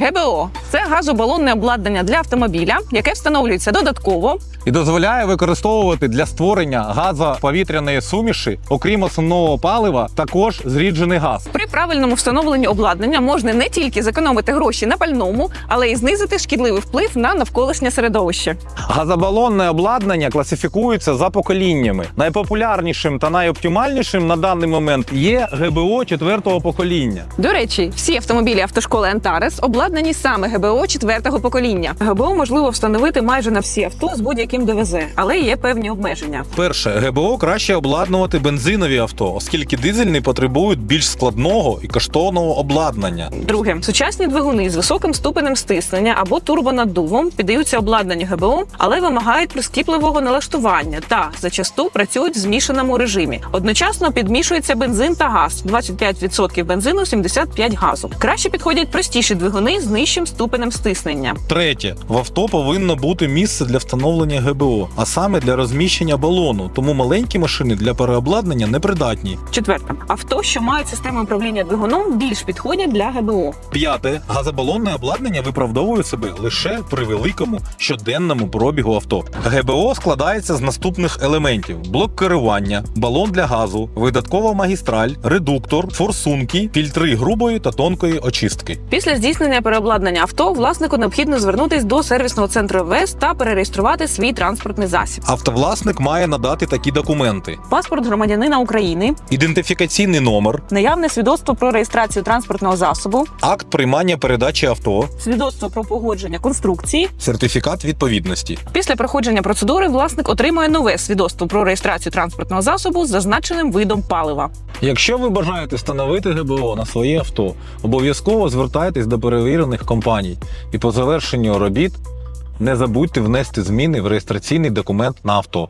ГБО це газобалонне обладнання для автомобіля, яке встановлюється додатково і дозволяє використовувати для створення газоповітряної суміші, окрім основного палива, також зріджений газ. При правильному встановленні обладнання можна не тільки зекономити гроші на пальному, але й знизити шкідливий вплив на навколишнє середовище. Газобалонне обладнання класифікується за поколіннями. Найпопулярнішим та найоптимальнішим на даний момент є ГБО четвертого покоління. До речі, всі автомобілі автошколи Антарес обладнані саме ГБО четвертого покоління. ГБО можливо встановити майже на всі авто з будь-яким ДВЗ, але є певні обмеження. Перше, ГБО краще обладнувати бензинові авто, оскільки дизельні потребують більш складного і коштовного обладнання. Друге, сучасні двигуни з високим ступенем стиснення або турбонаддувом піддаються обладнанню ГБО, але вимагають прискіпливого налаштування та зачасту працюють в змішаному режимі. Одночасно підмішується бензин та газ 25% бензину, 75% газу. Краще підходять простіші двигуни з нижчим ступенем стиснення. Третє, в авто повинно бути місце для встановлення ГБО, а саме для розміщення балону, тому маленькі машини для переобладнання непридатні. Четверте, авто, що мають систему управління двигуном, більш підходять для ГБО. П'яте, газобалонне обладнання виправдовує себе лише при великому щоденному пробігу авто. ГБО складається з наступних елементів: блок керування, балон для газу, видаткова магістраль, редуктор, форсунки, фільтри грубої та тонкої очистки. Після здійснення переобладнання авто власнику необхідно звернутись до сервісного центру ВЕС та перереєструвати свій транспортний засіб. Автовласник має надати такі документи: Паспорт громадянина України, ідентифікаційний номер, наявне свідоцтво про реєстрацію транспортного засобу, акт приймання передачі авто, свідоцтво про погодження конструкції. сертифікат відповідності. Після проходження процедури власник отримує нове свідоцтво про реєстрацію транспортного засобу з зазначеним видом палива. Якщо ви бажаєте встановити ГБО на своє авто, обов'язково звертайтесь до перевірених компаній і по завершенню робіт не забудьте внести зміни в реєстраційний документ на авто.